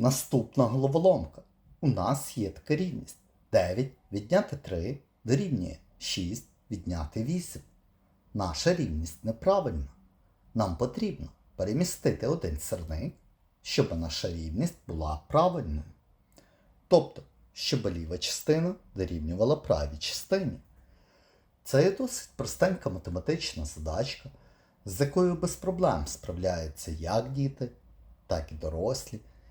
Наступна головоломка. У нас є така рівність. 9 відняти 3 дорівнює 6 відняти 8. Наша рівність неправильна. Нам потрібно перемістити один сирник, щоб наша рівність була правильною. Тобто, щоб ліва частина дорівнювала правій частині. Це є досить простенька математична задачка, з якою без проблем справляються як діти, так і дорослі.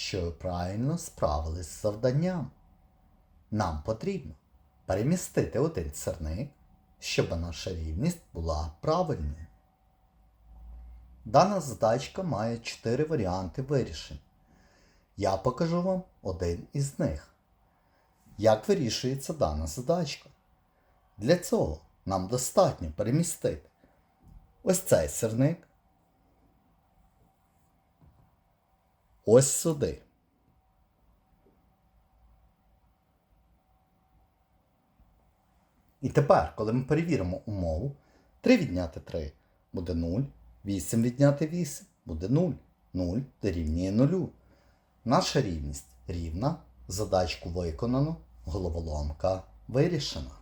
що ви правильно справились з завданням. Нам потрібно перемістити один сирник, щоб наша рівність була правильною. Дана задачка має 4 варіанти вирішень. Я покажу вам один із них. Як вирішується дана задачка? Для цього нам достатньо перемістити ось цей сирник ось сюди. І тепер, коли ми перевіримо умову, 3 відняти 3 буде 0, 8 відняти 8 буде 0, 0 дорівнює 0. Наша рівність рівна, задачку виконано, головоломка вирішена.